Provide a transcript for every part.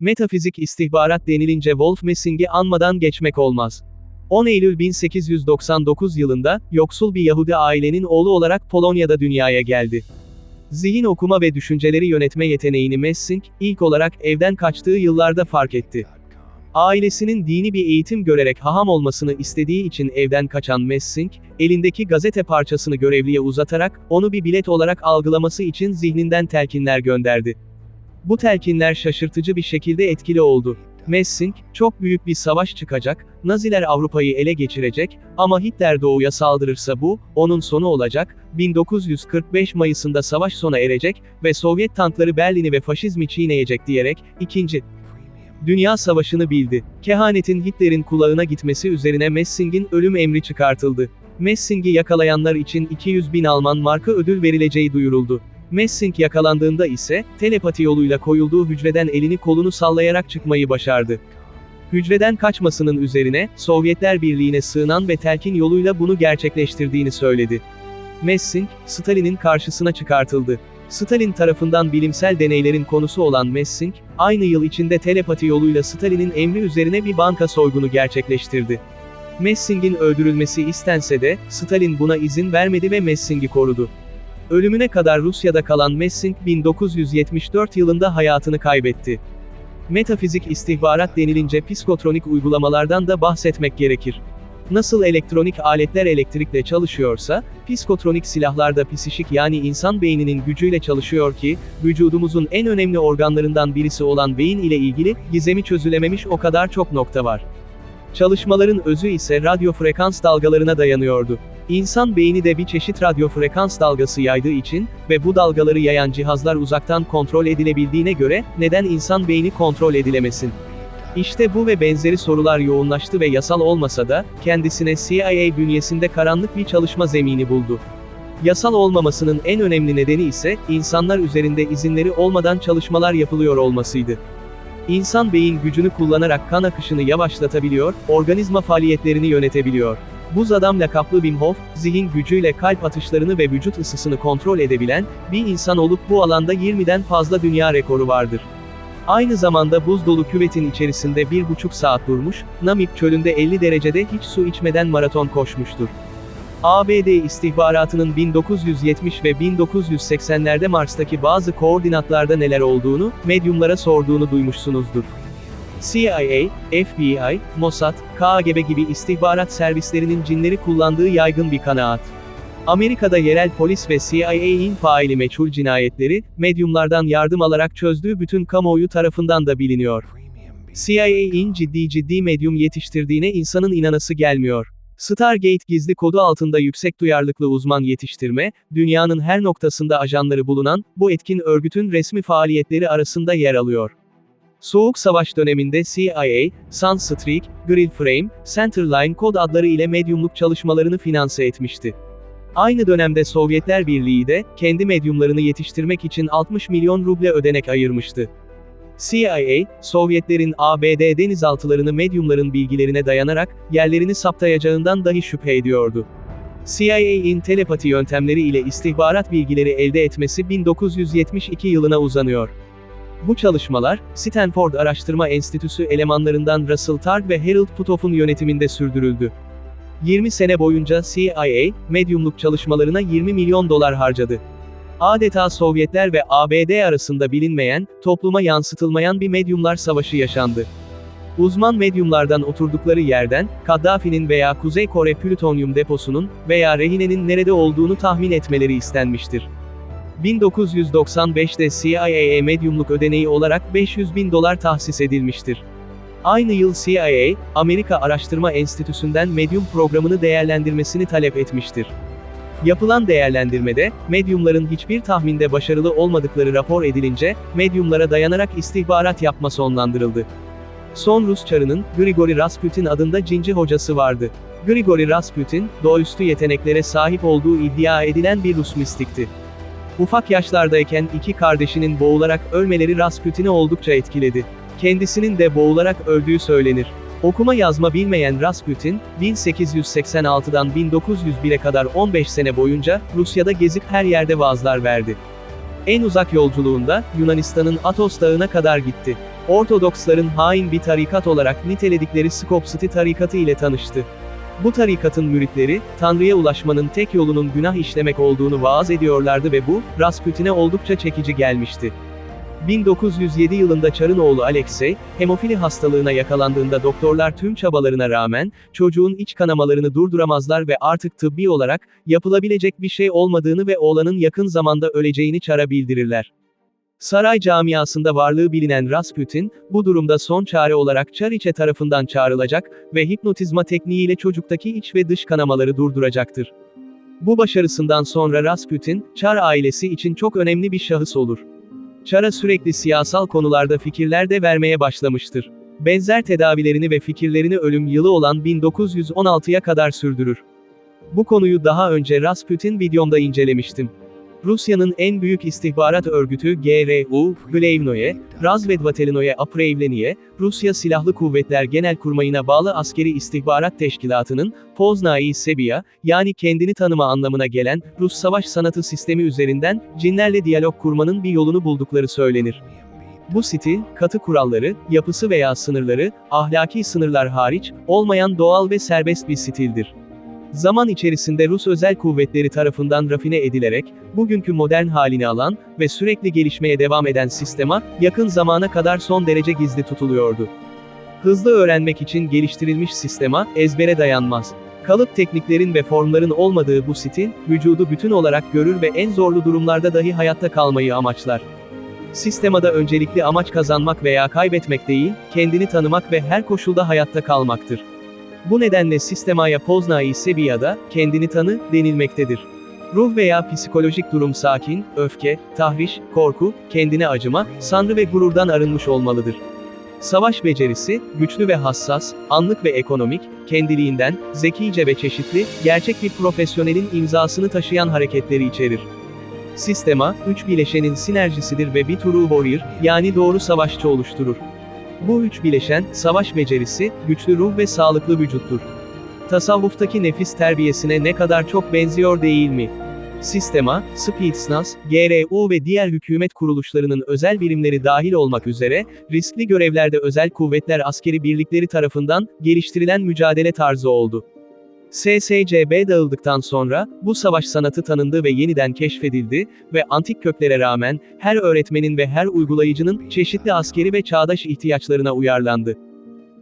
Metafizik istihbarat denilince Wolf Messing'i anmadan geçmek olmaz. 10 Eylül 1899 yılında, yoksul bir Yahudi ailenin oğlu olarak Polonya'da dünyaya geldi. Zihin okuma ve düşünceleri yönetme yeteneğini Messing, ilk olarak evden kaçtığı yıllarda fark etti. Ailesinin dini bir eğitim görerek haham olmasını istediği için evden kaçan Messing, elindeki gazete parçasını görevliye uzatarak, onu bir bilet olarak algılaması için zihninden telkinler gönderdi. Bu telkinler şaşırtıcı bir şekilde etkili oldu. Messing, çok büyük bir savaş çıkacak, Naziler Avrupa'yı ele geçirecek, ama Hitler doğuya saldırırsa bu, onun sonu olacak, 1945 Mayıs'ında savaş sona erecek ve Sovyet tankları Berlin'i ve faşizmi çiğneyecek diyerek, ikinci Dünya Savaşı'nı bildi. Kehanetin Hitler'in kulağına gitmesi üzerine Messing'in ölüm emri çıkartıldı. Messing'i yakalayanlar için 200 bin Alman marka ödül verileceği duyuruldu. Messing yakalandığında ise, telepati yoluyla koyulduğu hücreden elini kolunu sallayarak çıkmayı başardı. Hücreden kaçmasının üzerine, Sovyetler Birliği'ne sığınan ve telkin yoluyla bunu gerçekleştirdiğini söyledi. Messing, Stalin'in karşısına çıkartıldı. Stalin tarafından bilimsel deneylerin konusu olan Messing, aynı yıl içinde telepati yoluyla Stalin'in emri üzerine bir banka soygunu gerçekleştirdi. Messing'in öldürülmesi istense de, Stalin buna izin vermedi ve Messing'i korudu. Ölümüne kadar Rusya'da kalan Messing 1974 yılında hayatını kaybetti. Metafizik istihbarat denilince psikotronik uygulamalardan da bahsetmek gerekir. Nasıl elektronik aletler elektrikle çalışıyorsa, psikotronik silahlar da psişik yani insan beyninin gücüyle çalışıyor ki, vücudumuzun en önemli organlarından birisi olan beyin ile ilgili, gizemi çözülememiş o kadar çok nokta var. Çalışmaların özü ise radyo frekans dalgalarına dayanıyordu. İnsan beyni de bir çeşit radyo frekans dalgası yaydığı için ve bu dalgaları yayan cihazlar uzaktan kontrol edilebildiğine göre neden insan beyni kontrol edilemesin? İşte bu ve benzeri sorular yoğunlaştı ve yasal olmasa da kendisine CIA bünyesinde karanlık bir çalışma zemini buldu. Yasal olmamasının en önemli nedeni ise insanlar üzerinde izinleri olmadan çalışmalar yapılıyor olmasıydı. İnsan beyin gücünü kullanarak kan akışını yavaşlatabiliyor, organizma faaliyetlerini yönetebiliyor. Buz adam lakaplı Wim Hof, zihin gücüyle kalp atışlarını ve vücut ısısını kontrol edebilen, bir insan olup bu alanda 20'den fazla dünya rekoru vardır. Aynı zamanda buz dolu küvetin içerisinde 1,5 saat durmuş, Namib çölünde 50 derecede hiç su içmeden maraton koşmuştur. ABD istihbaratının 1970 ve 1980'lerde Mars'taki bazı koordinatlarda neler olduğunu, medyumlara sorduğunu duymuşsunuzdur. CIA, FBI, Mossad, KGB gibi istihbarat servislerinin cinleri kullandığı yaygın bir kanaat. Amerika'da yerel polis ve CIA'in faili meçhul cinayetleri, medyumlardan yardım alarak çözdüğü bütün kamuoyu tarafından da biliniyor. CIA'in ciddi ciddi medyum yetiştirdiğine insanın inanası gelmiyor. Stargate gizli kodu altında yüksek duyarlılıklı uzman yetiştirme, dünyanın her noktasında ajanları bulunan, bu etkin örgütün resmi faaliyetleri arasında yer alıyor. Soğuk Savaş döneminde CIA, Sunstreak, Grillframe, Centerline kod adları ile medyumluk çalışmalarını finanse etmişti. Aynı dönemde Sovyetler Birliği de, kendi medyumlarını yetiştirmek için 60 milyon ruble ödenek ayırmıştı. CIA, Sovyetlerin ABD denizaltılarını medyumların bilgilerine dayanarak, yerlerini saptayacağından dahi şüphe ediyordu. CIA'in telepati yöntemleri ile istihbarat bilgileri elde etmesi 1972 yılına uzanıyor. Bu çalışmalar, Stanford Araştırma Enstitüsü elemanlarından Russell Targ ve Harold Puthoff'un yönetiminde sürdürüldü. 20 sene boyunca CIA, medyumluk çalışmalarına 20 milyon dolar harcadı. Adeta Sovyetler ve ABD arasında bilinmeyen, topluma yansıtılmayan bir medyumlar savaşı yaşandı. Uzman medyumlardan oturdukları yerden, Kaddafi'nin veya Kuzey Kore plütonyum deposunun veya rehinenin nerede olduğunu tahmin etmeleri istenmiştir. 1995'te CIA'ye medyumluk ödeneği olarak 500 bin dolar tahsis edilmiştir. Aynı yıl CIA, Amerika Araştırma Enstitüsü'nden medyum programını değerlendirmesini talep etmiştir. Yapılan değerlendirmede, medyumların hiçbir tahminde başarılı olmadıkları rapor edilince, medyumlara dayanarak istihbarat yapma sonlandırıldı. Son Rus çarının, Grigori Rasputin adında cinci hocası vardı. Grigori Rasputin, doğaüstü yeteneklere sahip olduğu iddia edilen bir Rus mistikti. Ufak yaşlardayken iki kardeşinin boğularak ölmeleri Rasputin'i oldukça etkiledi. Kendisinin de boğularak öldüğü söylenir. Okuma yazma bilmeyen Rasputin, 1886'dan 1901'e kadar 15 sene boyunca, Rusya'da gezip her yerde vaazlar verdi. En uzak yolculuğunda, Yunanistan'ın Atos Dağı'na kadar gitti. Ortodoksların hain bir tarikat olarak niteledikleri Skopsti tarikatı ile tanıştı. Bu tarikatın müritleri, Tanrı'ya ulaşmanın tek yolunun günah işlemek olduğunu vaaz ediyorlardı ve bu, Rasputin'e oldukça çekici gelmişti. 1907 yılında Çar'ın oğlu Alexey, hemofili hastalığına yakalandığında doktorlar tüm çabalarına rağmen, çocuğun iç kanamalarını durduramazlar ve artık tıbbi olarak, yapılabilecek bir şey olmadığını ve oğlanın yakın zamanda öleceğini Çar'a bildirirler. Saray camiasında varlığı bilinen Rasputin, bu durumda son çare olarak Çariçe tarafından çağrılacak ve hipnotizma tekniğiyle çocuktaki iç ve dış kanamaları durduracaktır. Bu başarısından sonra Rasputin, Çar ailesi için çok önemli bir şahıs olur. Çar'a sürekli siyasal konularda fikirler de vermeye başlamıştır. Benzer tedavilerini ve fikirlerini ölüm yılı olan 1916'ya kadar sürdürür. Bu konuyu daha önce Rasputin videomda incelemiştim. Rusya'nın en büyük istihbarat örgütü GRU, Glavnoye, Razvedvatelinoye Apravleniye, Rusya Silahlı Kuvvetler Genelkurmayı'na bağlı askeri istihbarat teşkilatının, Poznai Sebiya, yani kendini tanıma anlamına gelen, Rus savaş sanatı sistemi üzerinden, cinlerle diyalog kurmanın bir yolunu buldukları söylenir. Bu stil, katı kuralları, yapısı veya sınırları, ahlaki sınırlar hariç, olmayan doğal ve serbest bir stildir. Zaman içerisinde Rus özel kuvvetleri tarafından rafine edilerek, bugünkü modern halini alan ve sürekli gelişmeye devam eden sistema, yakın zamana kadar son derece gizli tutuluyordu. Hızlı öğrenmek için geliştirilmiş sistema, ezbere dayanmaz. Kalıp tekniklerin ve formların olmadığı bu stil, vücudu bütün olarak görür ve en zorlu durumlarda dahi hayatta kalmayı amaçlar. Sistemada öncelikli amaç kazanmak veya kaybetmek değil, kendini tanımak ve her koşulda hayatta kalmaktır. Bu nedenle sistemaya Poznai Sebiya'da, kendini tanı, denilmektedir. Ruh veya psikolojik durum sakin, öfke, tahriş, korku, kendine acıma, sanrı ve gururdan arınmış olmalıdır. Savaş becerisi, güçlü ve hassas, anlık ve ekonomik, kendiliğinden, zekice ve çeşitli, gerçek bir profesyonelin imzasını taşıyan hareketleri içerir. Sistema, üç bileşenin sinerjisidir ve bir true warrior, yani doğru savaşçı oluşturur. Bu üç bileşen, savaş becerisi, güçlü ruh ve sağlıklı vücuttur. Tasavvuftaki nefis terbiyesine ne kadar çok benziyor değil mi? Sistema, Spetsnaz, GRU ve diğer hükümet kuruluşlarının özel birimleri dahil olmak üzere, riskli görevlerde özel kuvvetler askeri birlikleri tarafından, geliştirilen mücadele tarzı oldu. SSCB dağıldıktan sonra, bu savaş sanatı tanındı ve yeniden keşfedildi ve antik köklere rağmen, her öğretmenin ve her uygulayıcının, çeşitli askeri ve çağdaş ihtiyaçlarına uyarlandı.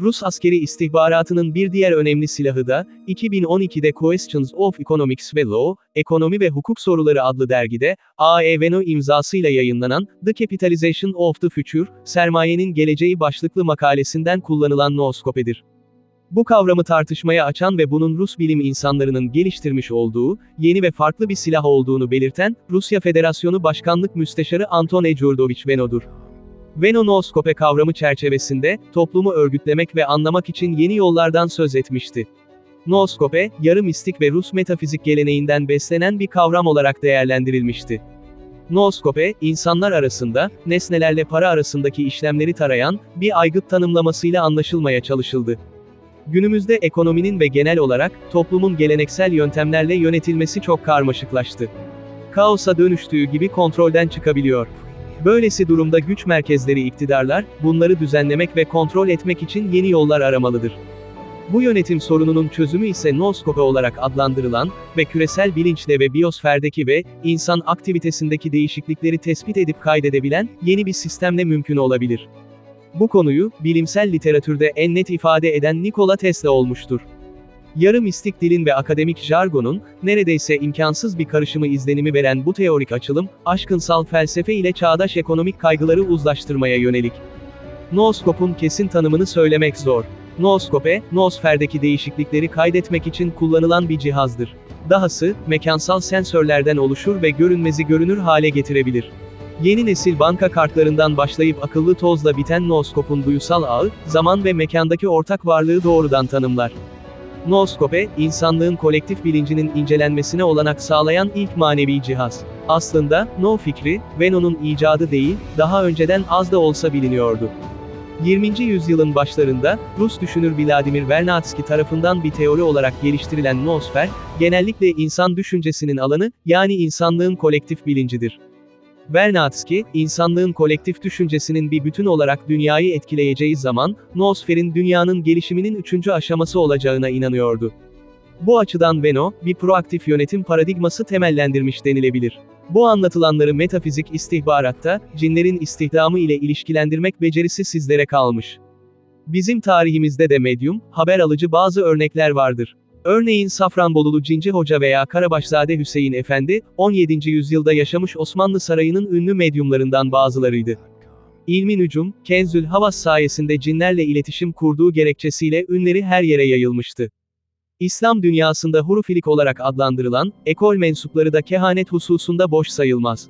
Rus askeri istihbaratının bir diğer önemli silahı da, 2012'de Questions of Economics ve Law, Ekonomi ve Hukuk Soruları adlı dergide, A.E. Veno imzasıyla yayınlanan, The Capitalization of the Future, Sermayenin Geleceği başlıklı makalesinden kullanılan nooskopedir. Bu kavramı tartışmaya açan ve bunun Rus bilim insanlarının geliştirmiş olduğu, yeni ve farklı bir silah olduğunu belirten, Rusya Federasyonu Başkanlık Müsteşarı Anton Ejurdovich Veno'dur. Veno nooskope kavramı çerçevesinde, toplumu örgütlemek ve anlamak için yeni yollardan söz etmişti. Nooskope, yarı mistik ve Rus metafizik geleneğinden beslenen bir kavram olarak değerlendirilmişti. Nooskope, insanlar arasında, nesnelerle para arasındaki işlemleri tarayan, bir aygıt tanımlamasıyla anlaşılmaya çalışıldı. Günümüzde ekonominin ve genel olarak, toplumun geleneksel yöntemlerle yönetilmesi çok karmaşıklaştı. Kaosa dönüştüğü gibi kontrolden çıkabiliyor. Böylesi durumda güç merkezleri iktidarlar, bunları düzenlemek ve kontrol etmek için yeni yollar aramalıdır. Bu yönetim sorununun çözümü ise nooskope olarak adlandırılan ve küresel bilinçle ve biyosferdeki ve insan aktivitesindeki değişiklikleri tespit edip kaydedebilen yeni bir sistemle mümkün olabilir. Bu konuyu, bilimsel literatürde en net ifade eden Nikola Tesla olmuştur. Yarı mistik dilin ve akademik jargonun, neredeyse imkansız bir karışımı izlenimi veren bu teorik açılım, aşkınsal felsefe ile çağdaş ekonomik kaygıları uzlaştırmaya yönelik. Nooskop'un kesin tanımını söylemek zor. Nooskope, noosferdeki değişiklikleri kaydetmek için kullanılan bir cihazdır. Dahası, mekansal sensörlerden oluşur ve görünmezi görünür hale getirebilir. Yeni nesil banka kartlarından başlayıp akıllı tozla biten nooskopun duysal ağı, zaman ve mekandaki ortak varlığı doğrudan tanımlar. Nooskope, insanlığın kolektif bilincinin incelenmesine olanak sağlayan ilk manevi cihaz. Aslında, no fikri, Veno'nun icadı değil, daha önceden az da olsa biliniyordu. 20. yüzyılın başlarında, Rus düşünür Vladimir Vernadsky tarafından bir teori olarak geliştirilen noosfer, genellikle insan düşüncesinin alanı, yani insanlığın kolektif bilincidir. Vernadsky, insanlığın kolektif düşüncesinin bir bütün olarak dünyayı etkileyeceği zaman, noosferin dünyanın gelişiminin üçüncü aşaması olacağına inanıyordu. Bu açıdan Veno, bir proaktif yönetim paradigması temellendirmiş denilebilir. Bu anlatılanları metafizik istihbaratta, cinlerin istihdamı ile ilişkilendirmek becerisi sizlere kalmış. Bizim tarihimizde de medyum, haber alıcı bazı örnekler vardır. Örneğin Safranbolulu Cinci Hoca veya Karabaşzade Hüseyin Efendi, 17. yüzyılda yaşamış Osmanlı Sarayı'nın ünlü medyumlarından bazılarıydı. İlmi nücum, Kenzül Havas sayesinde cinlerle iletişim kurduğu gerekçesiyle ünleri her yere yayılmıştı. İslam dünyasında hurufilik olarak adlandırılan, ekol mensupları da kehanet hususunda boş sayılmaz.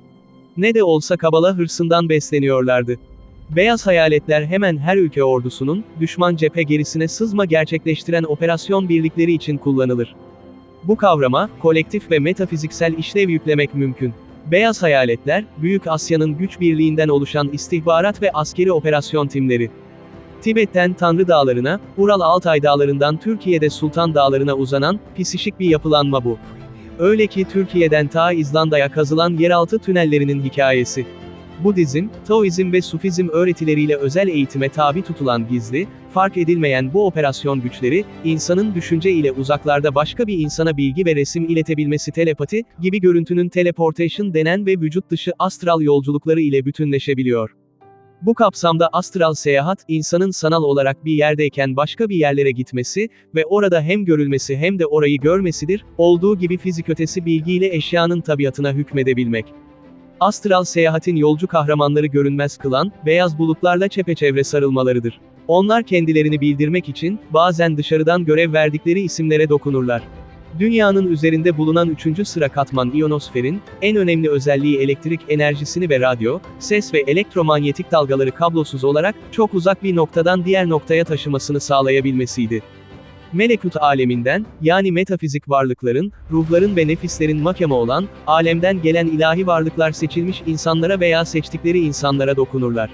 Ne de olsa kabala hırsından besleniyorlardı. Beyaz hayaletler hemen her ülke ordusunun, düşman cephe gerisine sızma gerçekleştiren operasyon birlikleri için kullanılır. Bu kavrama, kolektif ve metafiziksel işlev yüklemek mümkün. Beyaz hayaletler, Büyük Asya'nın güç birliğinden oluşan istihbarat ve askeri operasyon timleri. Tibet'ten Tanrı Dağları'na, Ural Altay Dağları'ndan Türkiye'de Sultan Dağları'na uzanan, pisişik bir yapılanma bu. Öyle ki Türkiye'den ta İzlanda'ya kazılan yeraltı tünellerinin hikayesi. Budizm, Taoizm ve Sufizm öğretileriyle özel eğitime tabi tutulan gizli, fark edilmeyen bu operasyon güçleri, insanın düşünce ile uzaklarda başka bir insana bilgi ve resim iletebilmesi telepati, gibi görüntünün teleportation denen ve vücut dışı astral yolculukları ile bütünleşebiliyor. Bu kapsamda astral seyahat, insanın sanal olarak bir yerdeyken başka bir yerlere gitmesi ve orada hem görülmesi hem de orayı görmesidir, olduğu gibi fizik ötesi bilgiyle eşyanın tabiatına hükmedebilmek. Astral seyahatin yolcu kahramanları görünmez kılan, beyaz bulutlarla çepeçevre sarılmalarıdır. Onlar kendilerini bildirmek için, bazen dışarıdan görev verdikleri isimlere dokunurlar. Dünyanın üzerinde bulunan üçüncü sıra katman iyonosferin, en önemli özelliği elektrik enerjisini ve radyo, ses ve elektromanyetik dalgaları kablosuz olarak, çok uzak bir noktadan diğer noktaya taşımasını sağlayabilmesiydi. Melekut aleminden, yani metafizik varlıkların, ruhların ve nefislerin makamı olan, alemden gelen ilahi varlıklar seçilmiş insanlara veya seçtikleri insanlara dokunurlar.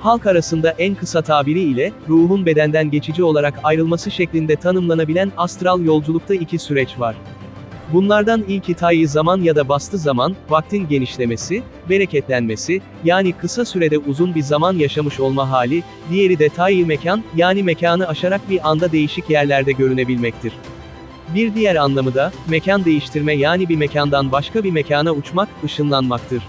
Halk arasında en kısa tabiri ile, ruhun bedenden geçici olarak ayrılması şeklinde tanımlanabilen astral yolculukta iki süreç var. Bunlardan ilki tayyi zaman ya da bastı zaman, vaktin genişlemesi, bereketlenmesi, yani kısa sürede uzun bir zaman yaşamış olma hali, diğeri de tayyi mekan, yani mekanı aşarak bir anda değişik yerlerde görünebilmektir. Bir diğer anlamı da, mekan değiştirme yani bir mekandan başka bir mekana uçmak, ışınlanmaktır.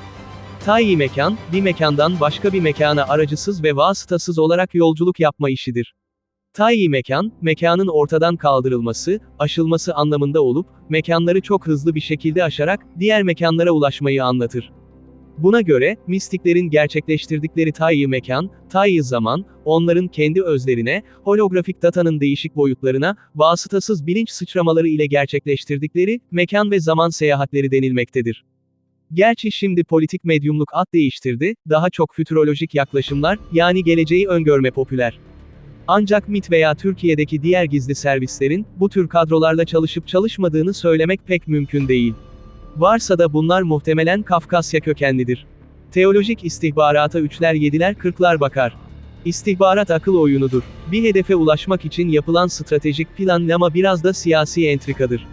Tayyi mekan, bir mekandan başka bir mekana aracısız ve vasıtasız olarak yolculuk yapma işidir. Tayyi mekan, mekanın ortadan kaldırılması, aşılması anlamında olup, mekanları çok hızlı bir şekilde aşarak, diğer mekanlara ulaşmayı anlatır. Buna göre, mistiklerin gerçekleştirdikleri tayyi mekan, tayyi zaman, onların kendi özlerine, holografik datanın değişik boyutlarına, vasıtasız bilinç sıçramaları ile gerçekleştirdikleri, mekan ve zaman seyahatleri denilmektedir. Gerçi şimdi politik medyumluk ad değiştirdi, daha çok fütürolojik yaklaşımlar, yani geleceği öngörme popüler. Ancak MIT veya Türkiye'deki diğer gizli servislerin, bu tür kadrolarla çalışıp çalışmadığını söylemek pek mümkün değil. Varsa da bunlar muhtemelen Kafkasya kökenlidir. Teolojik istihbarata üçler yediler kırklar bakar. İstihbarat akıl oyunudur. Bir hedefe ulaşmak için yapılan stratejik planlama biraz da siyasi entrikadır.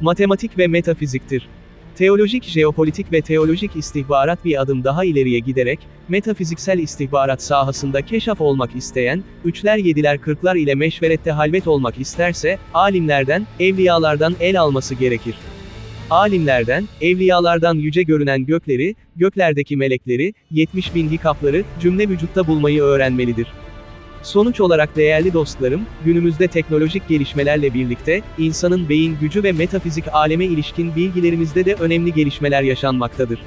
Matematik ve metafiziktir. Teolojik jeopolitik ve teolojik istihbarat bir adım daha ileriye giderek, metafiziksel istihbarat sahasında keşaf olmak isteyen, üçler yediler kırklar ile meşverette halvet olmak isterse, alimlerden, evliyalardan el alması gerekir. Alimlerden, evliyalardan yüce görünen gökleri, göklerdeki melekleri, 70 bin hikapları, cümle vücutta bulmayı öğrenmelidir. Sonuç olarak değerli dostlarım, günümüzde teknolojik gelişmelerle birlikte, insanın beyin gücü ve metafizik aleme ilişkin bilgilerimizde de önemli gelişmeler yaşanmaktadır.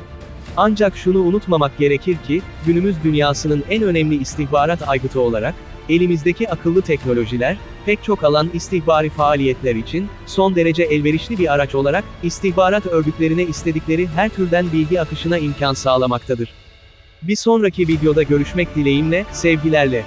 Ancak şunu unutmamak gerekir ki, günümüz dünyasının en önemli istihbarat aygıtı olarak, elimizdeki akıllı teknolojiler, pek çok alan istihbari faaliyetler için, son derece elverişli bir araç olarak, istihbarat örgütlerine istedikleri her türden bilgi akışına imkan sağlamaktadır. Bir sonraki videoda görüşmek dileğimle, sevgilerle.